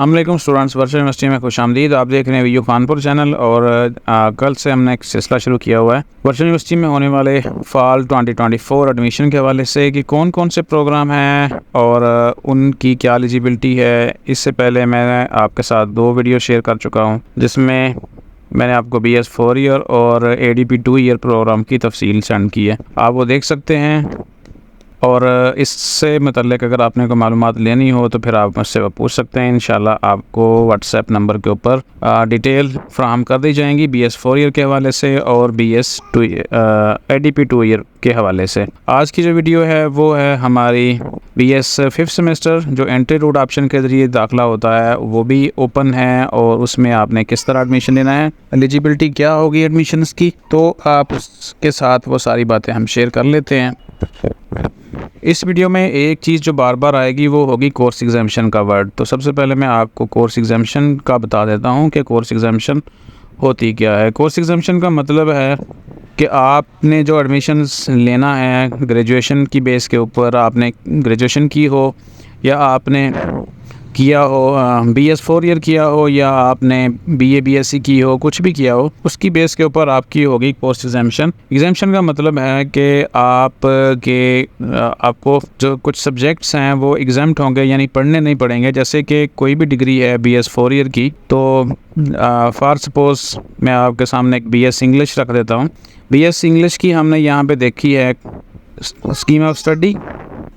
अमरीकम students virtual university में खुश आमदीद। आप देख रहे हैं वीयू खानपुर चैनल और आ, कल से हमने एक सिलसिला शुरू किया हुआ है। वर्चुअल यूनिवर्सिटी में होने वाले फॉल 2024 एडमिशन के हवाले से कि कौन कौन से प्रोग्राम हैं और उनकी क्या एलिजिबिलिटी है इससे पहले मैं आपके साथ दो वीडियो शेयर कर चुका हूँ जिसमें मैंने आपको बी एस फोर ईयर और A D P two year programme की तफसील सेंड की है। आप वो देख सकते हैं। और इससे मतलब अगर आपने कोई मालूम लेनी हो तो फिर आप मुझसे पूछ सकते हैं। इन आपको व्हाट्सएप नंबर के ऊपर डिटेल फ्राहम कर दी जाएँगी बी एस फोर ईयर के हवाले से और B S two A D P two year के हवाले से। आज की जो वीडियो है, वो है हमारी बी एस फिफ्थ सेमेस्टर जो एंट्री रूट ऑप्शन के ज़रिए दाखिला होता है, वो भी ओपन है और उसमें आपने किस तरह एडमिशन लेना है एलिजिबिलिटी क्या होगी एडमिशन की तो आप उसके साथ वो सारी बातें हम शेयर कर लेते हैं। इस वीडियो में एक चीज़ जो बार बार आएगी, वो होगी कोर्स एग्जामेशन का वर्ड तो सबसे पहले मैं आपको कोर्स एग्जामेशन का बता देता हूँ कि कोर्स एग्जामेशन होती क्या है। कोर्स एग्जामेशन का मतलब है कि आपने जो एडमिशन लेना है ग्रेजुएशन की बेस के ऊपर आपने ग्रेजुएशन की हो, या आपने किया हो बी एस फोर ईयर किया हो या आपने B A B S C की हो, कुछ भी किया हो, उसकी बेस के ऊपर आपकी होगी पोस्ट एग्जामेशन एग्जामेशन का मतलब है कि आप के आपको जो कुछ सब्जेक्ट्स हैं वो एग्ज़ाम होंगे, यानी पढ़ने नहीं पड़ेंगे जैसे कि कोई भी डिग्री है बी एस फोर ईयर की तो फॉर सपोज़ मैं आपके सामने एक बी एस इंग्लिश रख देता हूँ. बी एस इंग्लिश की हमने यहाँ पे देखी है स्कीम ऑफ़ स्टडी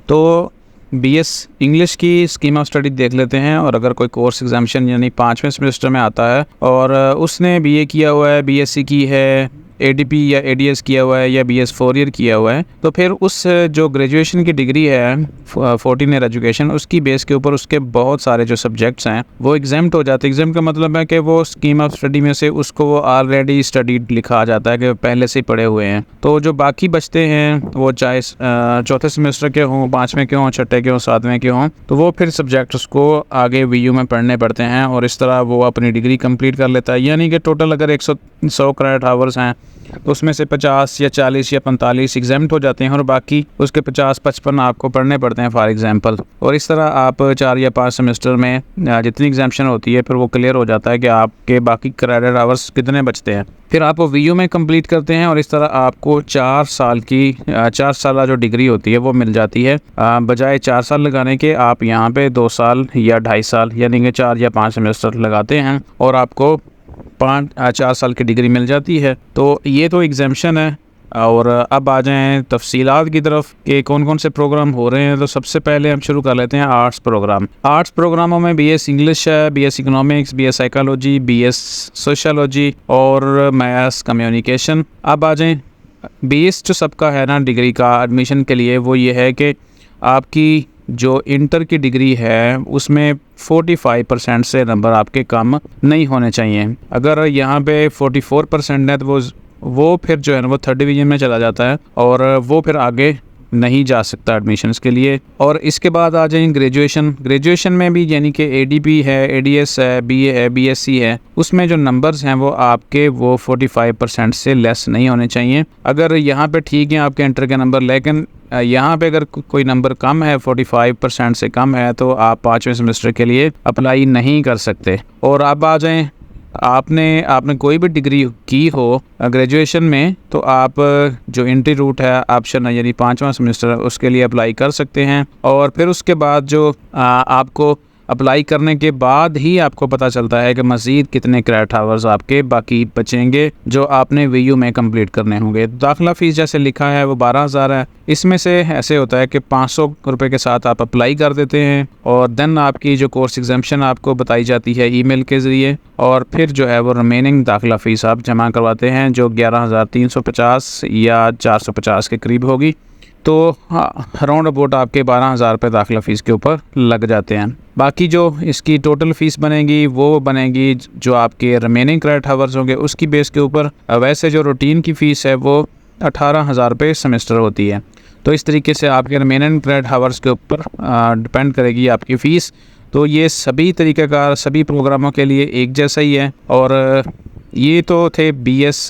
तो बी एस इंग्लिश की स्कीम ऑफ़ स्टडी देख लेते हैं और अगर कोई कोर्स एग्जामिशन यानी पाँचवें सेमेस्टर में आता है और उसने बी ए किया हुआ है बी एस सी की है एडीपी या ए किया हुआ है या बी एस फोर ईयर किया हुआ है तो फिर उस जो ग्रेजुएशन की डिग्री है फोर्टीन ईयर एजुकेशन उसकी बेस के ऊपर उसके बहुत सारे जो सब्जेक्ट्स हैं, वो एग्ज़ाम हो जाते हैं। एग्ज़ाम का मतलब है कि वो स्कीम ऑफ़ स्टडी में से उसको वो ऑलरेडी स्टडी लिखा जाता है कि पहले से ही पढ़े हुए हैं। तो जो बाकी बचते हैं, वो चाहे चौथे सेमेस्टर के हों, पाँचवें के हों, छठे के हों, सातवें के हों तो वो फिर सब्जेक्ट उसको आगे वीयू में पढ़ने पड़ते हैं और इस तरह वो अपनी डिग्री कंप्लीट कर लेता है। यानी कि टोटल अगर एक सौ क्रेडिट आवर्स हैं तो उसमें से पचास या चालीस या पैंतालीस एग्ज़ाम हो जाते हैं और बाकी उसके पचास, पचपन आपको पढ़ने पड़ते हैं फॉर एग्ज़ाम्पल और इस तरह आप चार या पाँच सेमेस्टर में जितनी एग्जामेशन होती है, फिर वो क्लियर हो जाता है कि आपके बाकी क्रेडिट आवर्स कितने बचते हैं। फिर आप वो वीयू में कंप्लीट करते हैं और इस तरह आपको चार साल की चार साल जो डिग्री होती है, वो मिल जाती है। बजाय चार साल लगाने के, आप यहाँ पे दो साल या ढाई साल, यानी कि चार या पाँच सेमेस्टर लगाते हैं और आपको पाँच चार साल की डिग्री मिल जाती है। तो ये तो एग्जामेशन है। और अब आ जाएँ तफसीलात की तरफ़ कि कौन कौन से प्रोग्राम हो रहे हैं। तो सबसे पहले हम शुरू कर लेते हैं आर्ट्स प्रोग्राम आर्ट्स प्रोग्रामों में बी एस इंग्लिश है B S economics B S psychology B S sociology और मैथ्स कम्युनिकेशन अब आ जाएँ। बेस जो सबका है ना डिग्री का एडमिशन के लिए वो ये है कि आपकी जो इंटर की डिग्री है, उसमें 45 परसेंट से नंबर आपके कम नहीं होने चाहिए। अगर यहाँ पे 44 परसेंट है तो वो वो फिर जो है ना, वो थर्ड डिवीज़न में चला जाता है और वो फिर आगे नहीं जा सकता एडमिशन्स के लिए। और इसके बाद आ जाएँगे ग्रेजुएशन ग्रेजुएशन में भी यानी कि ए है एडीएस है बी है बीएससी है, उसमें जो नंबर्स हैं वो आपके वो 45 परसेंट से लेस नहीं होने चाहिए। अगर यहाँ पे ठीक है, आपके इंटर के नंबर लेकिन यहाँ पे अगर कोई नंबर कम है 45 परसेंट से कम है तो आप पाँचवें सेमेस्टर के लिए अप्लाई नहीं कर सकते। और अब आ जाएँ आपने आपने कोई भी डिग्री की हो ग्रेजुएशन में तो आप जो एंट्री रूट है ऑप्शन है यानी पाँचवा सेमेस्टर उसके लिए अप्लाई कर सकते हैं। और फिर उसके बाद जो आ, आपको अप्लाई करने के बाद ही आपको पता चलता है कि मज़ीद कितने क्रेडिट आवर्स आपके बाकी बचेंगे, जो आपने वीयू में कंप्लीट करने होंगे। दाखिला फ़ीस जैसे लिखा है, वो बारह हज़ार है। इसमें से ऐसे होता है कि पाँच सौ रुपये के साथ आप अप्लाई कर देते हैं और देन आपकी जो कोर्स एग्जामेशन आपको बताई जाती है ईमेल के ज़रिए और फिर जो है वो रिमेनिंग दाखिला फ़ीस आप जमा करवाते हैं, जो ग्यारह हज़ार तीन सौ पचास या चार सौ पचास के करीब होगी। तो अराउंड अबाउट आपके बारह हज़ार रुपये दाखिला फ़ीस के ऊपर लग जाते हैं। बाकी जो इसकी टोटल फ़ीस बनेगी, वो बनेगी जो आपके रिमेनिंग क्रेडिट हावर्स होंगे, उसकी बेस के ऊपर वैसे जो रूटीन की फ़ीस है, वो अठारह हज़ार रुपये सेमेस्टर होती है। तो इस तरीके से आपके रिमेनिंग क्रेडिट हावर्स के ऊपर डिपेंड करेगी आपकी फ़ीस तो ये सभी तरीक़ेकार, सभी प्रोग्रामों के लिए एक जैसा ही है। और ये तो थे बी एस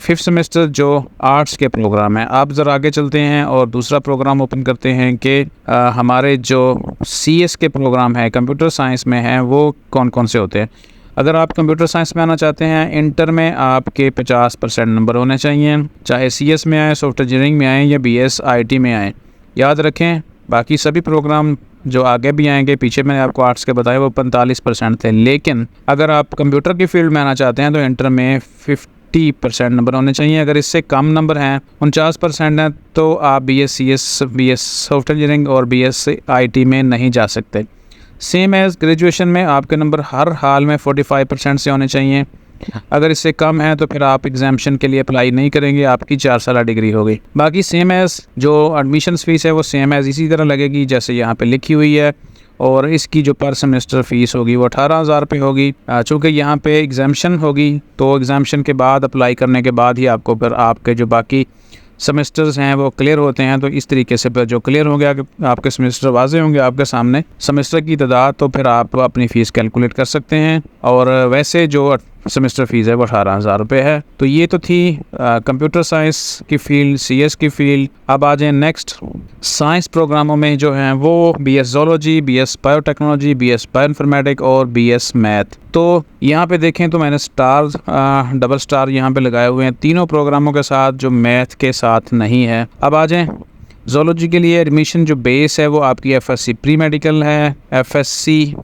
फिफ्थ सेमेस्टर जो आर्ट्स के प्रोग्राम है, आप ज़रा आगे चलते हैं और दूसरा प्रोग्राम ओपन करते हैं कि हमारे जो सी एस के प्रोग्राम है कंप्यूटर साइंस में है, वो कौन कौन से होते हैं? अगर आप कंप्यूटर साइंस में आना चाहते हैं इंटर में आपके 50 परसेंट नंबर होने चाहिए। चाहे सी एस में आए सॉफ्टवेयर इंजीनियरिंग में आए या बी एस आई टी में आए। याद रखें, बाकी सभी प्रोग्राम जो आगे भी आएँगे, पीछे मैंने आपको आर्ट्स के बताए, वो पैंतालीस परसेंट थे। लेकिन अगर आप कंप्यूटर की फ़ील्ड में आना चाहते हैं तो इंटर में फिफ्टी परसेंट नंबर होने चाहिए। अगर इससे कम नंबर हैं, उनचास परसेंट हैं तो आप B S C S B S software engineering और बी एस आई टी में नहीं जा सकते। सेम एज़ ग्रेजुएशन में आपके नंबर हर हाल में 45 परसेंट से होने चाहिए। अगर इससे कम है तो फिर आप एग्जामेशन के लिए अप्लाई नहीं करेंगे, आपकी चार साल डिग्री होगी। बाकी सेम एज़ जो एडमिशन फ़ीस है, वो सेम एज़ इसी तरह लगेगी, जैसे यहाँ पे लिखी हुई है। और इसकी जो पर सेमेस्टर फ़ीस होगी वो अठारह हज़ार रुपये होगी। चूँकि यहाँ पे एग्जामेशन होगी तो एग्जामेशन के बाद अप्लाई करने के बाद ही आपको फिर आपके जो बाकी सेमेस्टर्स हैं वो क्लियर होते हैं। तो इस तरीके से फिर जो क्लियर हो गया आपके सेमेस्टर वाजे होंगे आपके सामने। सेमेस्टर की तादाद तो फिर आप अपनी फ़ीस कैलकुलेट कर सकते हैं। और वैसे जो सेमेस्टर फ़ीस है, वो अठारह हज़ार रुपये है। तो ये तो थी कंप्यूटर साइंस की फ़ील्ड सी एस की फ़ील्ड। अब आ जाए नेक्स्ट। साइंस प्रोग्रामों में जो हैं, वो B S zoology B S biotechnology B S bioinformatic और बी एस मैथ तो यहाँ पे देखें तो मैंने स्टार डबल स्टार यहाँ पे लगाए हुए हैं। तीनों प्रोग्रामों के साथ जो मैथ के साथ नहीं है। अब आ जाएँ जोलॉजी के लिए एडमिशन जो बेस है, वो आपकी F S C pre medical है। F S C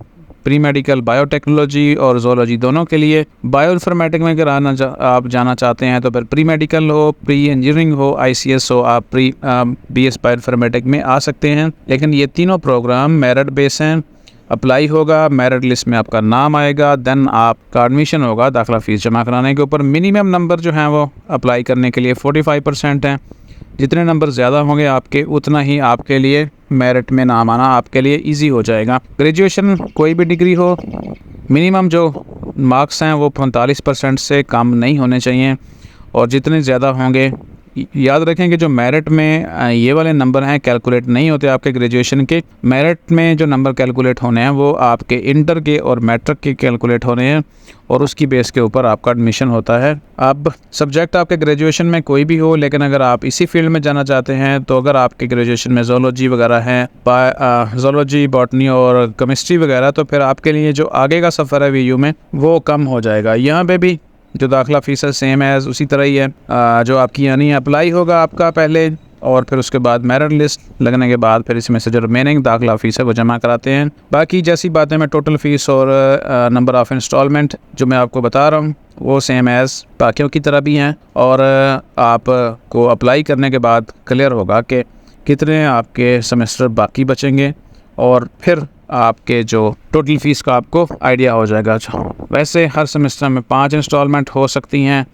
pre medical biotechnology और जोलॉजी दोनों के लिए बायो इन्फॉर्मेटिक में अगर आना जा, आप जाना चाहते हैं तो फिर प्री मेडिकल हो प्री इंजीनियरिंग हो आईसीएस हो आप pre B S bio informatic में आ सकते हैं। लेकिन ये तीनों प्रोग्राम मेरिट बेस हैं अप्लाई होगा मेरिट लिस्ट में आपका नाम आएगा देन आपका एडमिशन होगा दाखिला फ़ीस जमा कराने के ऊपर। मिनिमम नंबर जो हैं वो अप्लाई करने के लिए 45 परसेंट हैं। जितने नंबर ज़्यादा होंगे आपके, उतना ही आपके लिए मेरिट में नाम आना आपके लिए इजी हो जाएगा। ग्रेजुएशन कोई भी डिग्री हो मिनिमम जो मार्क्स हैं वो पैंतालीस परसेंट से कम नहीं होने चाहिए। और जितने ज़्यादा होंगे याद रखें कि जो मेरिट में ये वाले नंबर हैं कैलकुलेट नहीं होते आपके ग्रेजुएशन के मेरिट में जो नंबर कैलकुलेट होने हैं, वो आपके इंटर के और मैट्रिक के कैलकुलेट होने हैं और उसकी बेस के ऊपर आपका एडमिशन होता है। अब सब्जेक्ट आपके ग्रेजुएशन में कोई भी हो, लेकिन अगर आप इसी फ़ील्ड में जाना चाहते हैं तो अगर आपके ग्रेजुएशन में जोलॉजी वगैरह है जोलॉजी बॉटनी और केमिस्ट्री वगैरह तो फिर आपके लिए जो आगे का सफ़र है वी में, वो कम हो जाएगा। यहाँ पे भी जो दाखिला फ़ीस है सेम है उसी तरह ही है। जो आपकी यानी अप्लाई होगा आपका पहले, और फिर उसके बाद मेरिट लिस्ट लगने के बाद फिर इसमें से जो रिमेनिंग दाखिला फ़ीस है वो जमा कराते हैं। बाकी जैसी बातें मैं टोटल फ़ीस और नंबर ऑफ़ इंस्टॉलमेंट जो मैं आपको बता रहा हूँ, वो सेम एज़ बाकियों की तरह भी हैं। और आपको अप्लाई करने के बाद क्लियर होगा कि कितने आपके सेमेस्टर बाकी बचेंगे। और फिर आपके जो टोटल फ़ीस का आपको आइडिया हो जाएगा। अच्छा वैसे हर सेमेस्टर में पाँच इंस्टॉलमेंट हो सकती हैं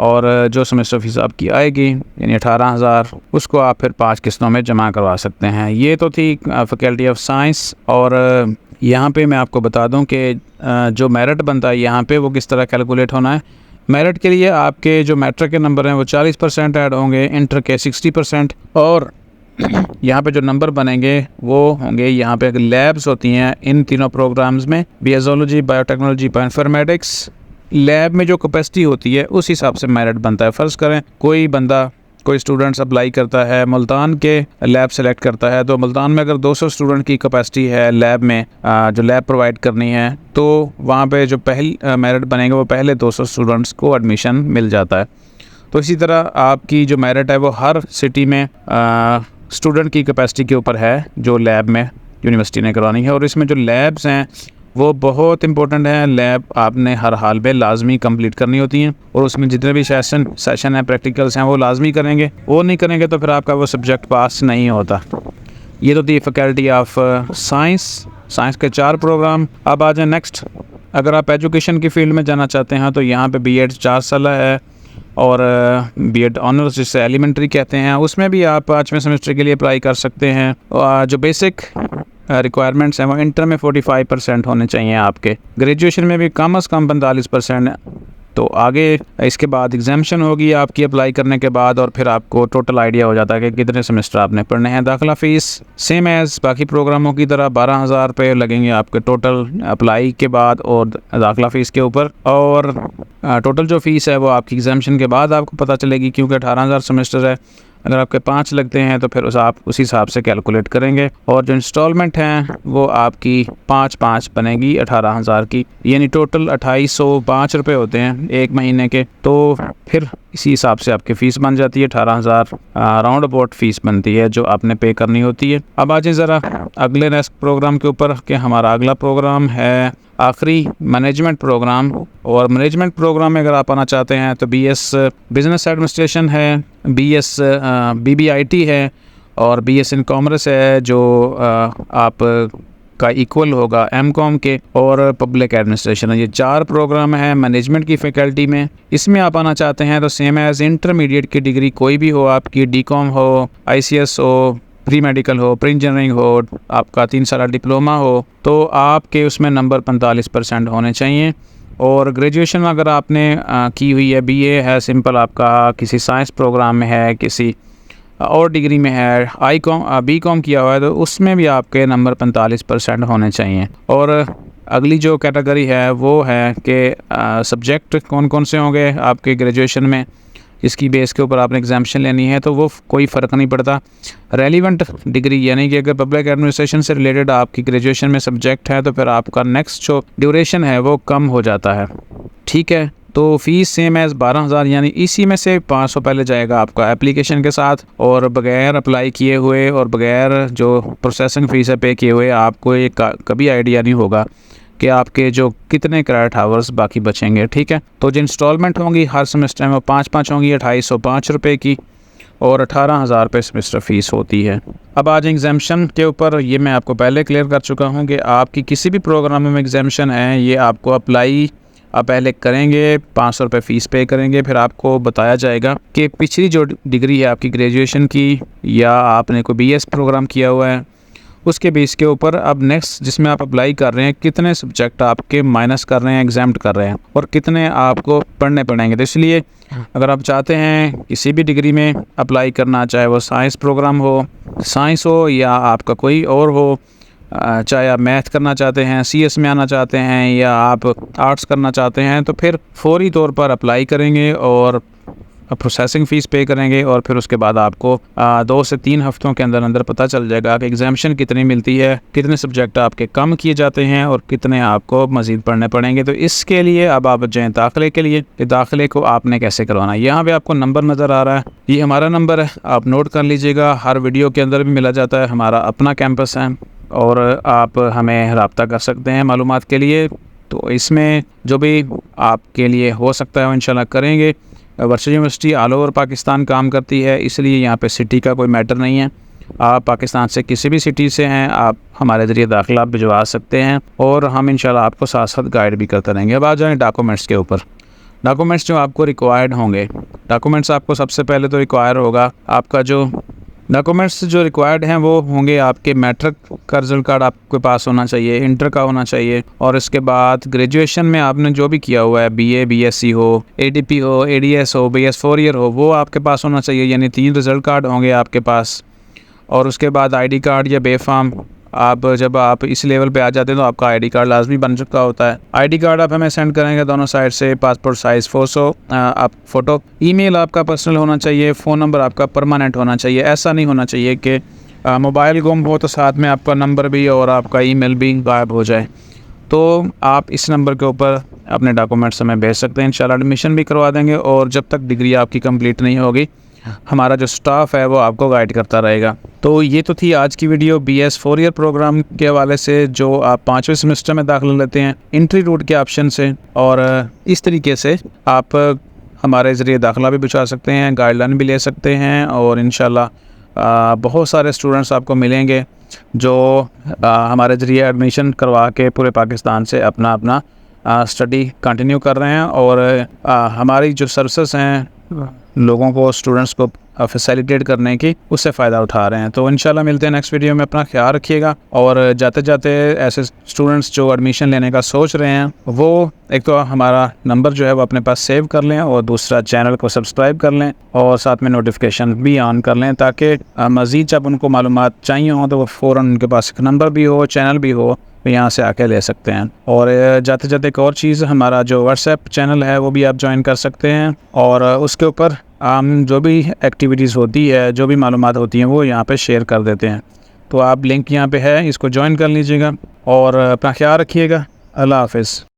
और जो सेमेस्टर फ़ीस आपकी आएगी, यानी अठारह हज़ार, उसको आप फिर पाँच किस्तों में जमा करवा सकते हैं। ये तो थी फैकल्टी ऑफ़ साइंस और यहाँ पे मैं आपको बता दूँ कि जो मेरिट बनता है, यहाँ पे वो किस तरह कैलकुलेट होना है। मेरिट के लिए आपके जो मैट्रिक के नंबर हैं, वो 40 परसेंट ऐड होंगे इंटर के 60 परसेंट और यहाँ पे जो नंबर बनेंगे, वो होंगे यहाँ पे लैब्स होती हैं इन तीनों प्रोग्राम्स में बियोलॉजी बायोटेक्नोलॉजी बायोइन्फॉर्मेटिक्स लैब में जो कैपेसिटी होती है, उस हिसाब से मेरिट बनता है। फ़र्ज़ करें, कोई बंदा, कोई स्टूडेंट्स अप्लाई करता है, मुल्तान के लैब सेलेक्ट करता है तो मुल्तान में अगर 200 स्टूडेंट की कैपेसिटी है लैब में जो लैब प्रोवाइड करनी है तो वहाँ पे जो पहल मेरिट बनेंगे, वो पहले 200 स्टूडेंट्स को एडमिशन मिल जाता है। तो इसी तरह आपकी जो मेरिट है, वो हर सिटी में स्टूडेंट की कैपेसिटी के ऊपर है, जो लैब में यूनिवर्सिटी ने करवानी है। और इसमें जो लैब्स हैं, वो बहुत इंपॉर्टेंट है। लैब आपने हर हाल में लाजमी कंप्लीट करनी होती हैं। और उसमें जितने भी सेशन सेशन हैं प्रैक्टिकल्स हैं, वो लाजमी करेंगे। वो नहीं करेंगे तो फिर आपका वो सब्जेक्ट पास नहीं होता। ये तो थी फैकल्टी ऑफ़ साइंस साइंस के चार प्रोग्राम अब आ जाए नेक्स्ट अगर आप एजुकेशन की फ़ील्ड में जाना चाहते हैं तो यहाँ पे बी एड चार साल है। और बी एड ऑनर्स जिसे एलिमेंट्री कहते हैं, उसमें भी आप पाँचवें सेमेस्टर के लिए अप्लाई कर सकते हैं। जो बेसिक रिक्वायरमेंट्स हैं, वो इंटर में 45 परसेंट होने चाहिए आपके। ग्रेजुएशन में भी कम अज़ कम पैंतालीस परसेंट तो आगे इसके बाद एग्जामेशन होगी आपकी अप्लाई करने के बाद और फिर आपको टोटल आइडिया हो जाता है कि कितने सेमेस्टर आपने पढ़ने हैं। दाखिला फ़ीस सेम एज़ बाकी प्रोग्रामों की तरह बारह हज़ार रुपये लगेंगे आपके टोटल अप्लाई के बाद और दाखिला फ़ीस के ऊपर। और टोटल जो फ़ीस है वो आपकी एग्जामेशन के बाद आपको पता चलेगी क्योंकि अठारह हज़ार सेमेस्टर है। अगर आपके पाँच लगते हैं तो फिर उस आप, उसी हिसाब से कैलकुलेट करेंगे। और जो इंस्टॉलमेंट हैं, वो आपकी पाँच पाँच बनेगी अठारह हज़ार की। यानी टोटल अट्ठाईस सौ पाँच रुपये होते हैं एक महीने के। तो फिर इसी हिसाब से आपकी फ़ीस बन जाती है। अठारह हज़ार राउंड अबाउट फ़ीस बनती है, जो आपने पे करनी होती है। अब आ जाए ज़रा अगले नेक्स्ट प्रोग्राम के ऊपर, कि हमारा अगला प्रोग्राम है आखिरी मैनेजमेंट प्रोग्राम और मैनेजमेंट प्रोग्राम में अगर आप आना चाहते हैं तो बी एस बिज़नेस एडमिनिस्ट्रेशन है B S B B I T है, और बी एस इन कॉमर्स है, जो आप का इक्वल होगा एम कॉम के, और पब्लिक एडमिनिस्ट्रेशन ये चार प्रोग्राम है मैनेजमेंट की फैकल्टी में। इसमें आप आना चाहते हैं तो सेम एज़ इंटरमीडिएट की डिग्री कोई भी हो, आपकी डी कॉम हो आई सी एस हो प्री मेडिकल हो प्री इंजीनियरिंग हो, आपका तीन साल डिप्लोमा हो तो आपके उसमें नंबर पैंतालीस परसेंट होने चाहिए। और ग्रेजुएशन अगर आपने की हुई है बीए है सिंपल आपका, किसी साइंस प्रोग्राम में है, किसी और डिग्री में है आई कॉम बी कॉम किया हुआ है तो उसमें भी आपके नंबर पैंतालीस परसेंट होने चाहिए। और अगली जो कैटेगरी है, वो है कि सब्जेक्ट कौन कौन से होंगे आपके ग्रेजुएशन में? इसकी बेस के ऊपर आपने एग्जामेशन लेनी है तो वो कोई फ़र्क नहीं पड़ता। रेलिवेंट डिग्री यानी कि अगर पब्लिक एडमिनिस्ट्रेशन से रिलेटेड आपकी ग्रेजुएशन में सब्जेक्ट है तो फिर आपका नेक्स्ट जो ड्यूरेशन है, वो कम हो जाता है। ठीक है? तो फ़ीस सेम एज़ बारह हज़ार, यानी इसी में से पाँच सौ पहले जाएगा आपका एप्लीकेशन के साथ, और बगैर अप्लाई किए हुए और बगैर जो प्रोसेसिंग फ़ीस है पे किए हुए, आपको ये कभी आइडिया नहीं होगा। कि आपके जो कितने क्रेडिट आवर्स बाकी बचेंगे, ठीक है? तो जो इंस्टॉलमेंट होंगी हर सेमेस्टर में वो पाँच पाँच होंगी अट्ठाईस सौ पाँच रुपये की और अठारह हज़ार रुपये सेमेस्टर फ़ीस होती है। अब आज एग्जामेशन के ऊपर ये मैं आपको पहले क्लियर कर चुका हूँ कि आपकी किसी भी प्रोग्राम में एग्जामेशन है, ये आपको अप्लाई आप पहले करेंगे, पाँच सौ रुपये फ़ीस पे करेंगे, फिर आपको बताया जाएगा कि पिछली जो डिग्री है आपकी ग्रेजुएशन की, या आपने कोई बी प्रोग्राम किया हुआ है उसके बेस के ऊपर अब नेक्स्ट जिसमें आप अप्लाई कर रहे हैं, कितने सब्जेक्ट आपके माइनस कर रहे हैं एग्ज़ाम कर रहे हैं और कितने आपको पढ़ने पड़ेंगे। तो इसलिए अगर आप चाहते हैं किसी भी डिग्री में अप्लाई करना, चाहे वो साइंस प्रोग्राम हो साइंस हो या आपका कोई और हो चाहे आप मैथ करना चाहते हैं सी एस में आना चाहते हैं या आप आर्ट्स करना चाहते हैं तो फिर फौरी तौर पर अप्लाई करेंगे और प्रोसेसिंग फ़ीस पे करेंगे और फिर उसके बाद आपको आ, दो से तीन हफ्तों के अंदर अंदर पता चल जाएगा कि एग्जामेशन कितनी मिलती है कितने सब्जेक्ट आपके कम किए जाते हैं और कितने आपको मज़ीद पढ़ने पड़ेंगे। तो इसके लिए अब आप जाएँ दाखिले के लिए कि दाखिले को आपने कैसे करवाना है। यहाँ पर आपको नंबर नज़र आ रहा है ये हमारा नंबर है आप नोट कर लीजिएगा हर वीडियो के अंदर भी मिला जाता है हमारा अपना कैंपस है और आप हमें रबता कर सकते हैं मालूम के लिए। तो इसमें जो भी आपके लिए हो सकता है वो इंशाल्लाह करेंगे। वर्षा यूनिवर्सिटी ऑल ओवर पाकिस्तान काम करती है, इसलिए यहाँ पे सिटी का कोई मैटर नहीं है। आप पाकिस्तान से किसी भी सिटी से हैं, आप हमारे ज़रिए दाखिला भिजवा सकते हैं और हम इंशाल्लाह आपको साथ साथ गाइड भी करते रहेंगे। अब आ जाएँ डॉक्यूमेंट्स के ऊपर। डॉक्यूमेंट्स जो आपको रिक्वायर्ड होंगे डॉक्यूमेंट्स आपको सबसे पहले तो रिक्वायर होगा आपका जो डॉक्यूमेंट्स जो रिक्वायर्ड हैं वो होंगे आपके मैट्रिक का रिज़ल्ट कार्ड आपके पास होना चाहिए इंटर का होना चाहिए और इसके बाद ग्रेजुएशन में आपने जो भी किया हुआ है बीए बीएससी हो एडीपी हो एडीएस हो बी एस फोर ईयर हो, वो आपके पास होना चाहिए, यानी तीन रिज़ल्ट कार्ड होंगे आपके पास। और उसके बाद आईडी कार्ड या बेफाम आप जब आप इस लेवल पे आ जाते हैं तो आपका आईडी कार्ड लाजमी बन चुका होता है। आईडी कार्ड आप हमें सेंड करेंगे दोनों साइड से पासपोर्ट साइज़ फोसो आप फ़ोटो ईमेल आपका पर्सनल होना चाहिए फ़ोन नंबर आपका परमानेंट होना चाहिए। ऐसा नहीं होना चाहिए कि मोबाइल गुम हो तो साथ में आपका नंबर भी और आपका ईमेल भी गायब हो जाए। तो आप इस नंबर के ऊपर अपने डॉक्यूमेंट्स हमें भेज सकते हैं। इंशाल्लाह एडमिशन भी करवा देंगे और जब तक डिग्री आपकी कंप्लीट नहीं होगी हमारा जो स्टाफ है वो आपको गाइड करता रहेगा। तो ये तो थी आज की video B S four year programme के हवाले से जो आप पाँचवें सेमेस्टर में दाखिला लेते हैं इंट्री रूट के ऑप्शन से और इस तरीके से आप हमारे ज़रिए दाखिला भी बचा सकते हैं गाइडलाइन भी ले सकते हैं और इन बहुत सारे स्टूडेंट्स आपको मिलेंगे जो आ, हमारे ज़रिए एडमिशन करवा के पूरे पाकिस्तान से अपना अपना स्टडी कंटिन्यू कर रहे हैं और आ, हमारी जो सर्विसेज़ हैं लोगों को स्टूडेंट्स को फैसिलिटेट करने की उससे फ़ायदा उठा रहे हैं। तो इंशाल्लाह मिलते हैं नेक्स्ट वीडियो में, अपना ख्याल रखिएगा। और जाते जाते ऐसे स्टूडेंट्स जो एडमिशन लेने का सोच रहे हैं, वो एक तो हमारा नंबर जो है वो अपने पास सेव कर लें और दूसरा चैनल को सब्सक्राइब कर लें और साथ में नोटिफिकेशन भी ऑन कर लें ताकि मज़ीद जब उनको मालूम चाहिए हों तो वो फ़ौर उनके पास एक नंबर भी हो चैनल भी हो। यहाँ से आके ले सकते हैं। और जाते जाते एक और चीज़, हमारा जो व्हाट्सएप चैनल है, वो भी आप ज्वाइन कर सकते हैं। और उसके ऊपर हम जो भी एक्टिविटीज़ होती है, जो भी मालूम होती हैं, वो यहाँ पर शेयर कर देते हैं। तो आप लिंक यहाँ पर है, इसको ज्वाइन कर लीजिएगा। और, अपना ख्याल रखिएगा। अल्लाह हाफिज़।